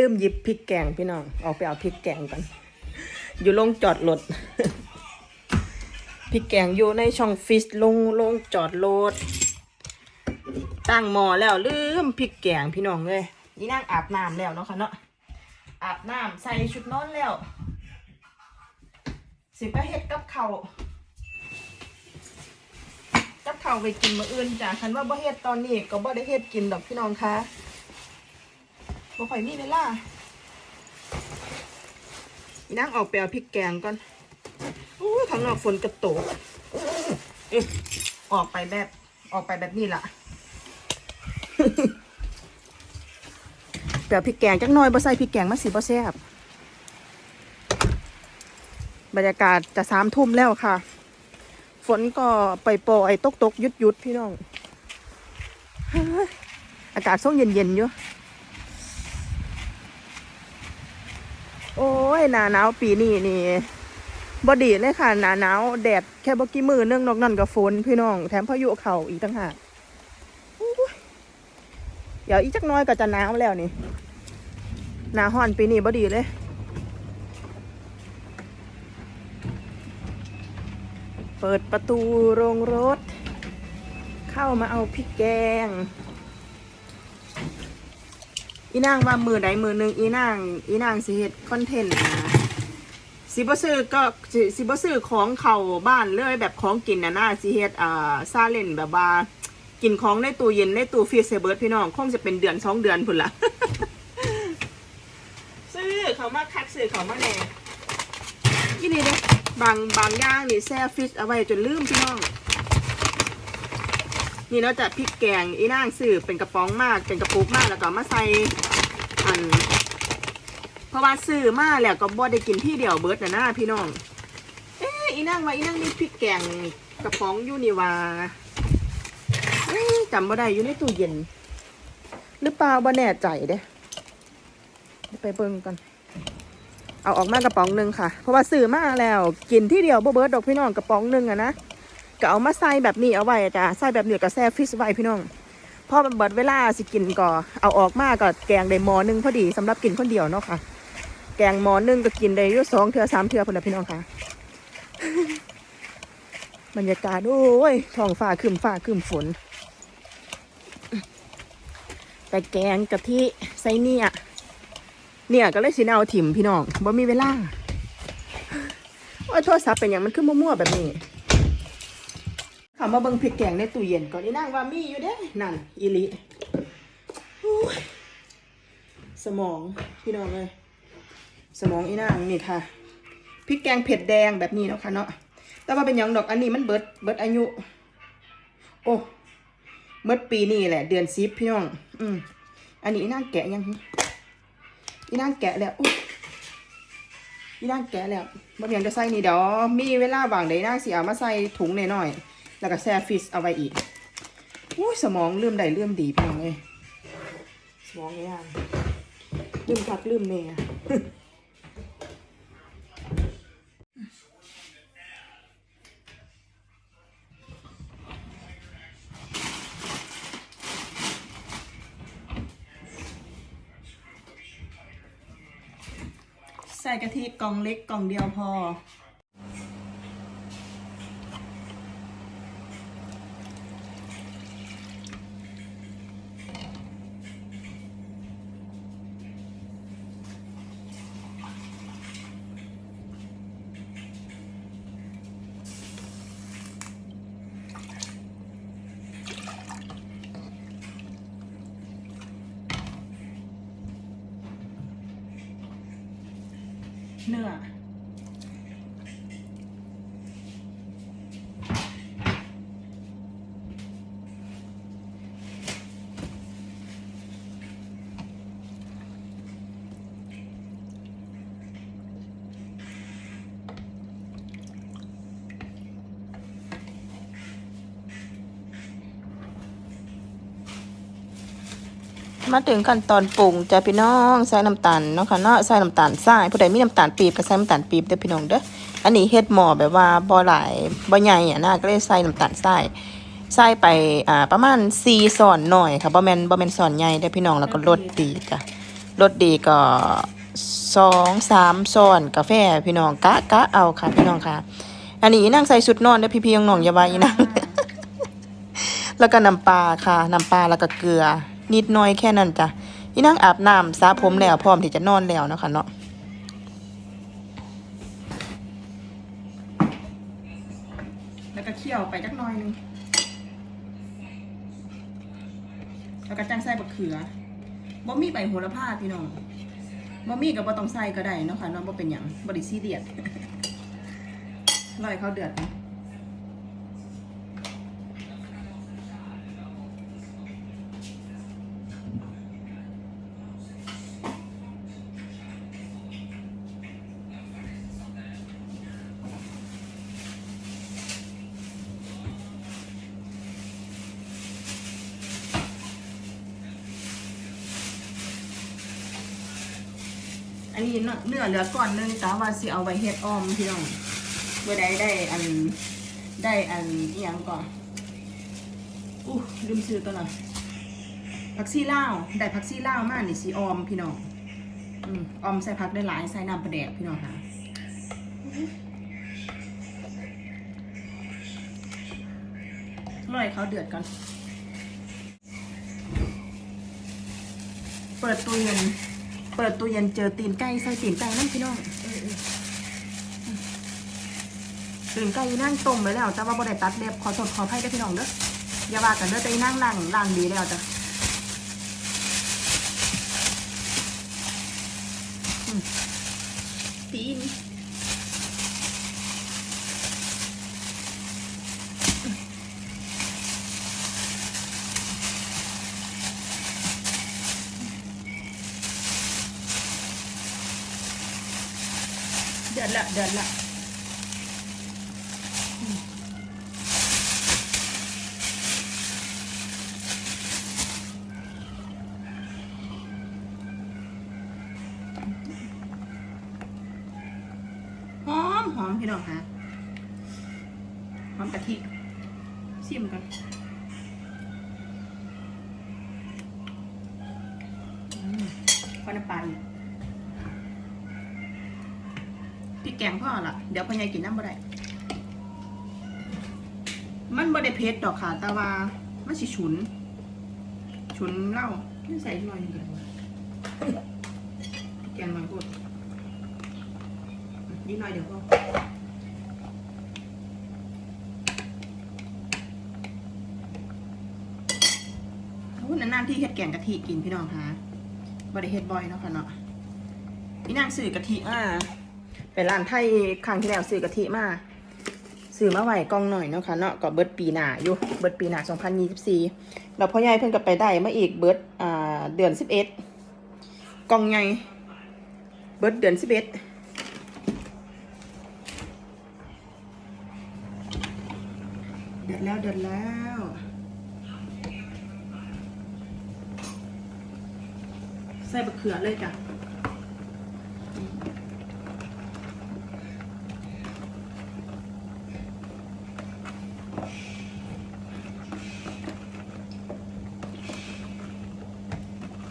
ลืมหยิบพริกแกงพี่น้อง ออกไปเอาพริกแกงกันอยู่ลงจอดรถพริกแกงอยู่ในช่องฟิสลงลงจอดรถตั้งหม้อแล้วลืมพริกแกงพี่น้องเลยนี่นั่งอาบน้ำแล้วเนาะค่ะเนาะอาบน้ำใส่ชุดนอนแล้ว สิไปเฮ็ดกับเขากับเขาไปกินมื้ออื่นจ้ะคันว่าบ่เฮ็ดตอนนี้ก็บ่ได้เฮ็ดกินดอกพี่น้องคะ บ่ค่อยมีเวลานั่งออกไปเอาพริกแกงก่อนอู้ข้างนอกฝนกระตกเอ๊ะออกไปแบบออกไปแบบนี้ล่ะแปลพริกแกงจักหน่อยบ่ใส่พริกแกงมาสิบ่แซ่บบรรยากาศจะสามทุ่มแล้วค่ะ ฝนก็ไปโปรยตกตกยุดยุดพี่น้อง อากาศส่งเย็นเย็นอยู่ โอ้ ยหนาหนาวปีนี้นี่บอดีเลยค่ะหนาหนาวแดดแค่บกี่มือเนื่องนอกนั่นกับฝนพี่น้อง แถมพายุเข่าอีกต่างหากเดี๋ยวอีกจักน้อยก็จะหนาวแล้วนี่หนาฮ้อนปีนี้บอดีเลยเปิดประตูโรงรถ เข้ามาเอาพริกแกง อีนางว่ามือใดมือหนึ่งอีนางอีนางสิเฮ็ดคอนเทนต์นะสิบ่ซื้อก็สิสิบ่ซื้อของเข้าบ้านเลยแบบของกินน่ะนะสิเฮ็ดอ่าซาเล่นแบบว่ากินของในตู้เย็นในตู้ฟรีซเบิร์ดพี่น้องคงจะเป็นเดือนสองเดือนพุ่นละซื้อเขามาคัดซื้อเขามาแหน่ยี่นี่เด้บางบางอย่างนี่แช่ฟรีซเอาไว้จนลืมพี่น้อง นี่เนาจะพริกแกงอีนางซื้อเป็นกระป๋องมากเป็นกระปุกมากแล้วก็มาใส่อันเพราะว่าซื้อมาแล้วก็บ่ได้กินที่เดียวเบิดนะนะพี่น้อง เอ๊ะอีนางว่าอีนางนี่พริกแกงกระป๋องอยู่นี่ว่าจำบ่ได้อยู่ในตู้เย็น หรือเปล่าบ่แน่ใจเด้ไปเบิ่งกันเอาออกมากระป๋องหนึ่งค่ะ เพราะว่าซื้อมาแล้ว กินที่เดียวบ่เบิร์ดดอกพี่น้องกระป๋องหนึ่งอะนะ ก็เอามาใส่แบบนี้เอาไว้จ้ะใส่แบบนี้ก็แซ่ฟิชไว้พี่น้องพอมันเบิดเวลาสิกินก็เอาออกมาก็แกงได้หมอนึงพอดีสำหรับกินคนเดียวเนาะค่ะ แกงหมอนึงก็กินได้ยู่สองเทือสามเทือพุ่นละพี่น้องค่ะ บรรยากาศโอ้ยท้องฟ้าครึมฟ้าครึมฝน แต่แกงกะทิใส่เนี่ยเนี่ยก็เลยสิเอาถิ่มพี่น้องบ่มีเวลาว่าโทรศัพท์เป็นอย่างมันขึ้นมั่วๆแบบนี้ ขามาเบิ่งพริกแกงในตู้เย็นก่อนนี่นางว่ามีอยู่เด้นั่นอีลิสมองพี่น้องเลยสมองอีนางนี่ค่ะพริกแกงเผ็ดแดงแบบนี้เนาะค่ะเนาะแต่ว่าเป็นหยังดอกอันนี้มันเบิดเบิดอายุ โอ้เมื่อปีนี้แหละ เดือนซิปพี่น้อง อืมอันนี้อีนางแกะยังอีนางแกะแล้วอุ๊ยอีนางแกะแล้วบ่มีหยังจะใส่นี่เดี๋ยวมีเวลาว่างใดนางเสิเอามาใส่ถุงหน่อยๆ แล้วก็แช่ฟิสเอาไว้อีกอุ้ยสมองเลื่อมใดเลื่อมดีพี่น้องเอ้ยสมองเนี่ยลืมพักลืมเมียใส่กะทิกล่องเล็กกล่องเดียวพอ เนื้อ มาถึงขั้นตอนปรุงจ้ะพี่น้องใส่น้ำตาลเนาะค่ะเนาะใส่น้ำตาลทรายผู้ใดมีน้ำตาลปี๊บก็ใส่น้ำตาลปี๊บเด้อพี่น้องเด้ออันนี้เฮ็ดหม้อแบบว่าบ่หลายบ่ใหญ่อะนะก็เลยใส่น้ำตาลทรายใส่ไปอ่าประมาณ4ช้อนหน่อยค่ะบ่แม่นบ่แม่นช้อนใหญ่เด้อพี่น้องแล้วก็รสดีจ้ะรสดีก็สองสามซ้อนกาแฟพี่น้องกะกะเอาค่ะพี่น้องค่ะ อันนี้อีนั่งใส่ชุดนอนเด้อพี่ๆน้องๆอย่าว่าอีนั่งแล้วก็น้ำปลาค่ะน้ำปลาแล้วก็เกลือ นิดหน้อยแค่นั้นจ้ะอีนั่งอาบน้ำสระผมแล้วพร้อมที่จะนอนแล้วนะคะเนาะแล้วก็เคี่ยวไปจักหน่อยนึงแล้วก็จังใส่บักเขือบ่มีใบโหระพาพี่น้องบ่มีก็บ่ต้องใส่ก็ได้เนาะค่ะเนาะบ่เป็นหยังบ่ได้ซีเรียสรอยเขาเดือดนะ นนี้เนื้อเหลือก่อนนึงแต่ว่าสิเอาไว้เฮ็ดออมพี่น้องเมื่อใดได้อันได้อันอีหยังก่อนอู้ลืมซื้อตัวน่ะผักซี่ลาวได้ผักซี่ลาวมานี่สิออมพี่น้องอืมออมใส่ผักได้หลายใส่น้ำปลาแดกพี่น้องค่ะรอให้เขาเดือดก่อน เปิดตู้เย็น เปิดตู้เย็นเจอตีนไก่ใส่ตีนไก่นั่นพี่น้องตีนไก่นั่งต้มไว้แล้ว แต่ว่าบ่ได้ตัดเล็บขอโทษขออภัยด้วยพี่น้องเด้ออย่าว่ากันเด้อแต่นั่งล่างล่างดีแล้วจ้ะตีน อดละเดือดละหอมหอมพี่น้องค่ะหอมกะทิชิมกันอืมขอน้ำปลาอีก พริกแกงพ่อละเดี๋ยวพ่อใหญ่กินน้ำบ่ได้มันบ่ได้เผ็ดดอกค่ะแต่ว่ามันสิฉุน ฉุนเหล้าไม่ใส่หน่อยหนึงเดียวแกงหน่อยพูดนิดหน่อยเดี๋ยวพ่อโอ้นานๆที่เฮ็ดแกงกะทิกินพี่น้องคะบ่ได้เฮ็ดบ่อยเนาะค่ะเนาะพี่นางซื้อกะทิอ่า ไปร้านไทยครั้งที่แล้วซื้อกะทิมาซื้อมาไหวกล่องหน่อยเนาะค่ะเนาะก็เบิดปีหนาอยู่เบิดปีหนา2024แล้วพ่อใหญ่เพิ่นก็ไปได้มาอีกเบิดอ่าเดือน11กล่องใหญ่เบิดเดือน11เดือดแล้วเดือดแล้ว ใส่บะเขือเลยจ้ะ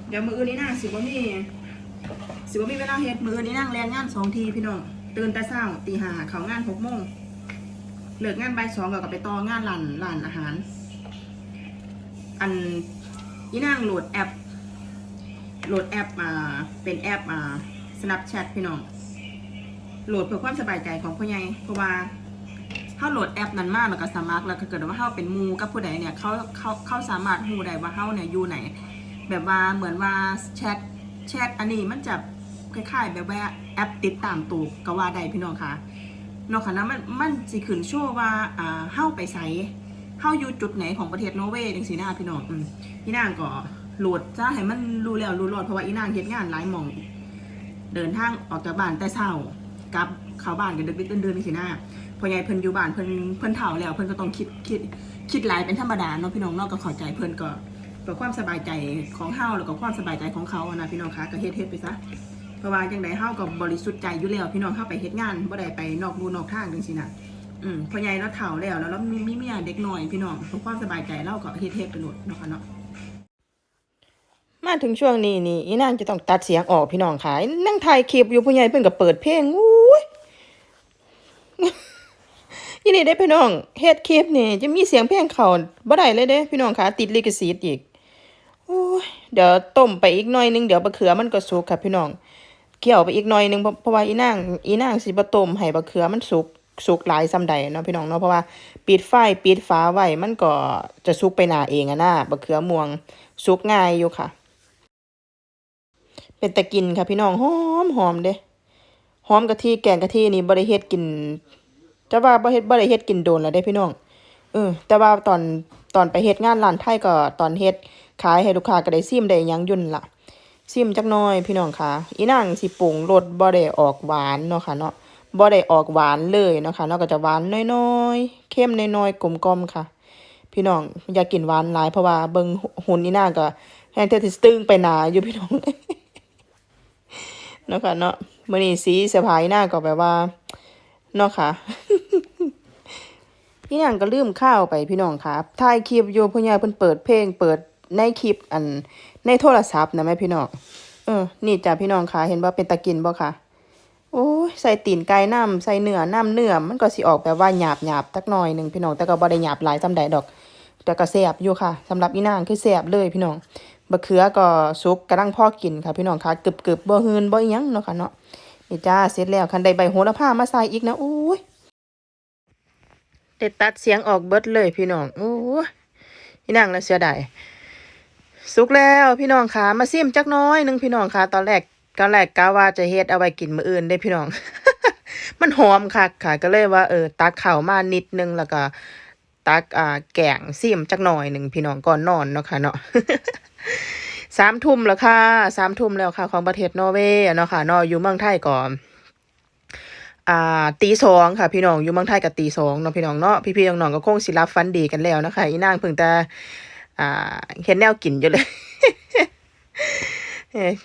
เดี๋ยวมืออื่นนี้นั่งสิบ่มีสิบ่มีเวลาเฮ็ดมืออื่นนี้นั่งแรงงานสองทีพี่น้องตื่นแต่เช้าตีห้าเขางานหกโมงเลิกงานบ่ายสองก็กลับไปต่องานร้านร้านอาหาร อันนี่นั่งโหลดแอป โหลดแอปมาเป็นแอปมา Snapchat พี่น้องโหลดเพื่อความสบายใจของพ่อใหญ่เพราะว่าถ้าโหลดแอปนั้นมากแล้วก็สามารถแล้วก็เกิดว่าเขาเป็นมูกับผู้ใดเนี่ยเขาเขาเขาสามารถหูได้ว่าเขาเนี่ยอยู่ไหน แบบว่าเหมือนว่าแชทแชทอันนี้มันจะคล้ายๆ แบบว่าแอปติดตามตัวก็ว่าได้พี่น้องค่ะนอกจากนั้นมันมันสิขึ้นโชว์ว่าอ่าเฮาไปไสเฮาอยู่จุดไหนของประเทศนอร์เวย์จังซี่นะพี่น้องอืมพี่นางก็โหลดจ้าให้มันรู้แล้วรู้รอดเพราะว่าอีนางเฮ็ดงานหลายหม่อง เดินทางออกจากบ้านแต่เช้ากลับเข้าบ้านก็ดึกๆเดินๆจังซี่นะพ่อใหญ่เพิ่นอยู่บ้านเพิ่นเพิ่นเฒ่าแล้วเพิ่นก็ต้องคิดคิดคิดหลายเป็นธรรมดาเนาะพี่น้องเนาะก็เข้าใจเพิ่นก็ พื่อความสบายใจของเฮาแล้วก็ความสบายใจของเขาอะนะพี่น้องคะก็เฮ็ดเฮ็ดไปซะเพราะว่าจังไดเฮาก็บริสุทธิ์ใจอยู่แล้วพี่น้องเฮาไปเฮ็ดงานบ่ได้ไปนอกรูนอกทางจังซี่นะอืมพ่อใหญ่เราเฒ่าแล้วแล้วเรามีมีเมียเด็กน้อยพี่น้องเพื่อความสบายใจเราก็เฮ็ดเฮ็ดไปโลดเนาะค่ะเนาะมาถึงช่วงนี้นี่อีนางจะต้องตัดเสียงออกพี่น้องค่ะนั่งถ่ายคลิปอยู่ผู้ใหญ่เพิ่นก็เปิดเพลงอู้ยยี่นี่ได้พี่น้องเฮ็ดคลิปนี่จะมีเสียงเพลงเขาบ่ได้เลยเด้พี่น้องค่ะติดลิขสิทธิ์อีก เดี๋ยวต้มไปอีกหน่อยนึงเดี๋ยวบะเขือมันก็สุกค่ะพี่น้องเกี่ยวไปอีกหน่อยนึงเพราะเพราะว่าอีนางอีนางสิบ่ต้มให้บะเขือมันสุกสุกหลายซ้ำใดเนาะพี่น้องเนาะเพราะว่าปิดไฟปิดฝาไว้มันก็จะสุกไปหนาเองอะนะบะเขือม่วงสุกง่ายอยู่ค่ะ เป็นตะกินค่ะพี่น้องหอมหอมเด้หอมกะทิแกงกะทินี่บ่ได้เฮ็ดกินจะว่าบ่เฮ็ดบ่ได้เฮ็ดกินโดนแล้วได้พี่น้องเออแต่ว่าตอนตอนไปเฮ็ดงานร้านไทยก็ตอนเฮ็ด ขายให้ลูกค้าก็ได้ซิมได้ยังยุ่นล่ะซิมจักน่อยพี่น้องค่ะอีนางสิปรุงรสบ่ได้ออกหวานเนาะค่ะเนาะบ่ได้ออกหวานเลยเนาะค่ะเนาะก็จะหวานน้อยๆเข้มน้อยๆกลมๆค่ะ พี่น้องอย่ากินหวานหลายเพราะว่าเบิ่งหุ่นอีนางก็แฮงเทสิสตึงไปหนาอยู่พี่น้องเนาะค่ะเนาะมื้อนี้สีเสื้อผ้าอีนางก็แบบว่าเนาะค่ะพี่นางก็ลืมข้าวไปพี่น้องค่ะถ่ายคลิปอยู่พ่อใหญ่เพิ่นเปิดเพลงเปิด ในคลิปอันในโทรศัพท์นะแม่พี่น้องเออ นี่จ้ะพี่น้องค่ะเห็นว่าเป็นตะกินบ่ค่ะโอ้ยใส่ตีนไก่น้ำใส่เนื้อน้ำเนื้อมันก็สิออกแบบว่าหยาบหยาบๆจักหน่อยหนึ่งพี่น้องแต่ก็บ่ได้หยาบหลายจำใดดอก แต่ก็แซ่บอยู่ค่ะสำหรับอีนางคือแซ่บเลยพี่น้องบะเขือก็สุกกำลังพ่อกินค่ะ พี่น้องค่ะกึบๆบ่หืนบ่อิหยังเนาะค่ะเนาะนี่จ้าเสร็จแล้วคันได้ใบโหระพามาใส่อีกนะโอ้ยได้ตัดเสียงออกเบิดเลยพี่น้องโอ้ยพี่นางแล้วเสียดาย สุกแล้วพี่น้องค่ะมาซิมจักน้อยหนึงพี่น้องค่ะตอนแรกตอนแรกกะว่าจะเฮ็ดเอาไว้กินมื้ออื่นได้พี่น้อง มันหอมคักค่ะ ก็เลยว่าเออตักข้าวมานิดนึงแล้วก็ ตักอ่าแกงซิมจักหน่อยหนึ่งพี่น้องก่อนนอนเนาะค่ะเนาะสามทุ่มแล้วค่ะสามทุ่มแล้วค่ะ ของประเทศนอร์เวย์เนาะค่ะนออยู่เมืองไทยก่อนอ่าตีสองค่ะ พี่น้องอยู่เมืองไทยกับตีสองเนาะพี่น้องเนาะพี่ๆน้องๆก็คงสิรับฟันดีกันแล้วนะคะอีนางเพิ่งแต่ อ่าเห็นแนวกินอยู่เลย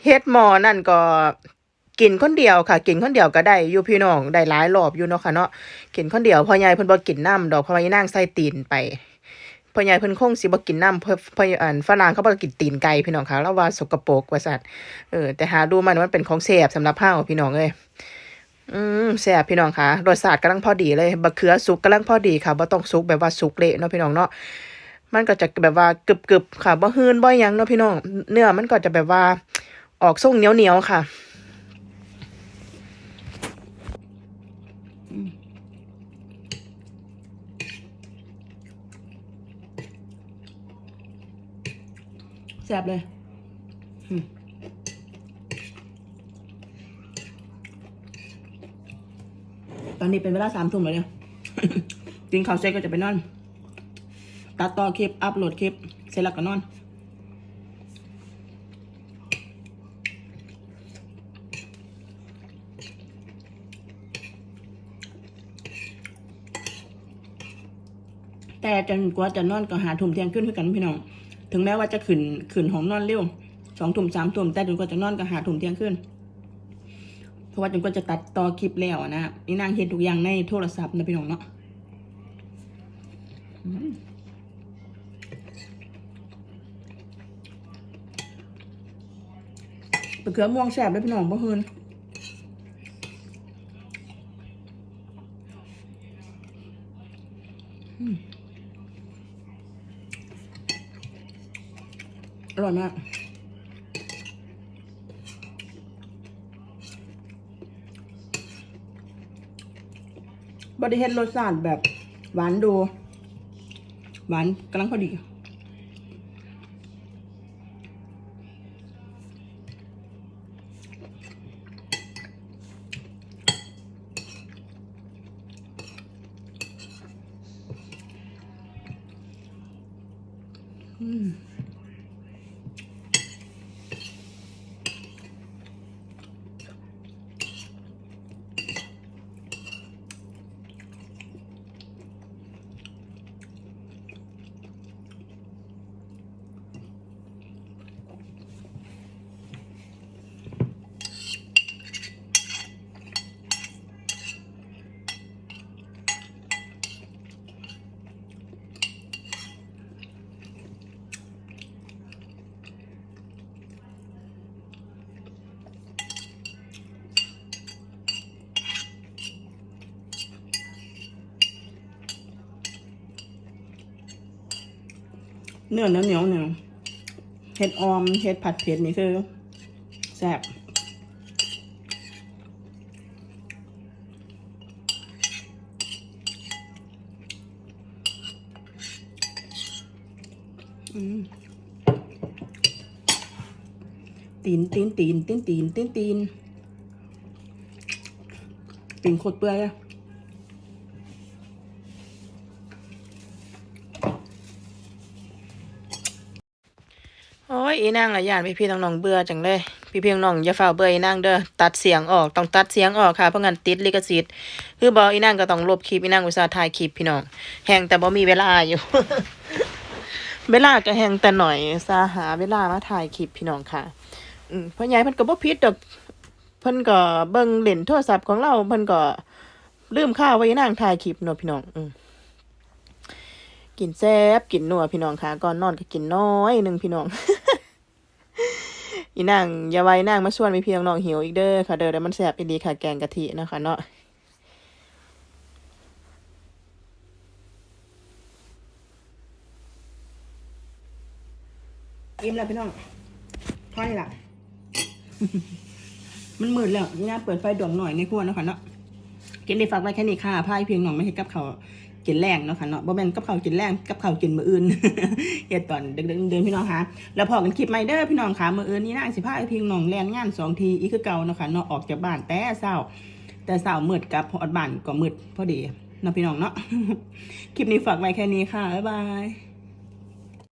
เฮ็ดหมอนั่นก็กินคนเดียวค่ะ กินคนเดียวก็ได้อยู่พี่น้องได้หลายรอบอยู่เนาะค่ะเนาะกินคนเดียวพ่อใหญ่เพิ่นบ่กินน้ำดอกเพราะว่านางใส่ตีนไปพ่อใหญ่เพิ่นคงสิบ่กินน้ำเพิ่นพ่ออันฝรั่งเขาบ่กินตีนไก่พี่น้องค่ะแล้วว่าสกปรกว่าซั่นเออแต่หาดูมันมันเป็นของแซ่บสำหรับเฮาพี่น้องเอ้ยอืมแซ่บพี่น้องค่ะรสชาติกำลังพอดีเลยบะเขือสุกกำลังพอดีค่ะบ่ต้องสุกแบบว่าสุกเละเนาะพี่น้องเนาะ มันก็จะแบบว่ากรึบๆค่ะบ่ฮืนบ่ยังเนาะพี่น้อง เนื้อมันก็จะแบบว่าออกทรงเหนียวๆค่ะแซ่บเลยตอนนี้เป็นเวลาสามทุ่มแล้วเนี่ยกินข้าวเสร็จก็จะไปนอน ตัดต่อคลิป อัพโหลดคลิป เสร็จแล้วก็นอน แต่จนกว่าจะนอนก็หาทุ่มเที่ยงขึ้นคือกันพี่น้อง ถึงแม้ว่าจะขึ้นขึ้นของนอนเร็วสองทุ่มสามทุ่มแต่จนกว่าจะนอนก็หาทุ่มเที่ยงขึ้นเพราะว่าจนกว่าจะตัดต่อคลิปแล้วนะนี่นางเห็นทุกอย่างในโทรศัพท์นะพี่น้องเนาะอื มมะเขือม่วงแสบเลยพี่น้องบ่ฮือืมอร่อยมากบไดิเฮ็ดรสชาติแบบหวานดู หวานกำลังพอดี เนื้อเนื้อเหนียวเหนียวเห็ดออมเห็ดผัดเผ็ดนี่คือแซ่บตีนตีนตีนตีนตีนตีนตีนตีนโคตรเปื่อยอ้ย อีนางหละย่านพี่พี่น้องๆเบื่อจังเลย พี่พี่น้องอย่าฝ่าเบื่ออีนางเด้อตัดเสียงออกต้องตัดเสียงออกค่ะเพราะงั้นติดลิขสิทธิ์คือบอกอีนางก็ต้องลบคลิปอีนางอุตส่าห์ถ่ายคลิปพี่น้องแหงแต่บ่มีเวลาอยู่ เวลาก็แหงแต่หน่อยซาหาเวลามาถ่ายคลิปพี่น้องค่ะอืมพ่อใหญ่เพิ่นก็บ่ผิดดอกเพิ่นก็เบิ่งเล่นโทรศัพท์ของเราเพิ่นก็ลืมข้าวไว้อีนางถ่ายคลิปเนาะพี่น้อง อืมกินแซ่บกินนัวพี่น้องค่ะก่อนนอนก็กินน้อยหนึ่งพี่น้อง อีนางอย่าไว้นางมาชวนพี่พี่น้องหิวอีกเด้อค่ะเด้อเดี๋ยวมันแซ่บอีดีค่ะแกงกะทินะคะเนาะอิ่มแล้วพี่น้องพอนละมันมืดแล้วนี่นะเปิดไฟดวงหน่อยในครัวนะคะเนาะกินได้ฝากไว้แค่นี้ค่ะพายเพียงหน่องไม่ให้กับเขา กินแรงเนาะค่ะเนาะบ่แม่นกับเขาวกินแรงกับเขาวกินมื้ออื่นเฮ็ดตอนเดินเดินพี่น้องค่ะแล้วพอกันคลิปใหม่เด้อพี่น้องค่ะมื้ออื่นนี่นางสิพาไอ้พียงน้องแลนงานสองทีอีกคือเก่าเนาะค่ะเนาะออกจากบ้านแต่เช้า แต่เช้ามืดกับพอดบ้านก็มืดพอดีเนาะพี่น้องเนาะคลิปนี้ฝากไว้แค่นี้ค่ะบ๊ายบาย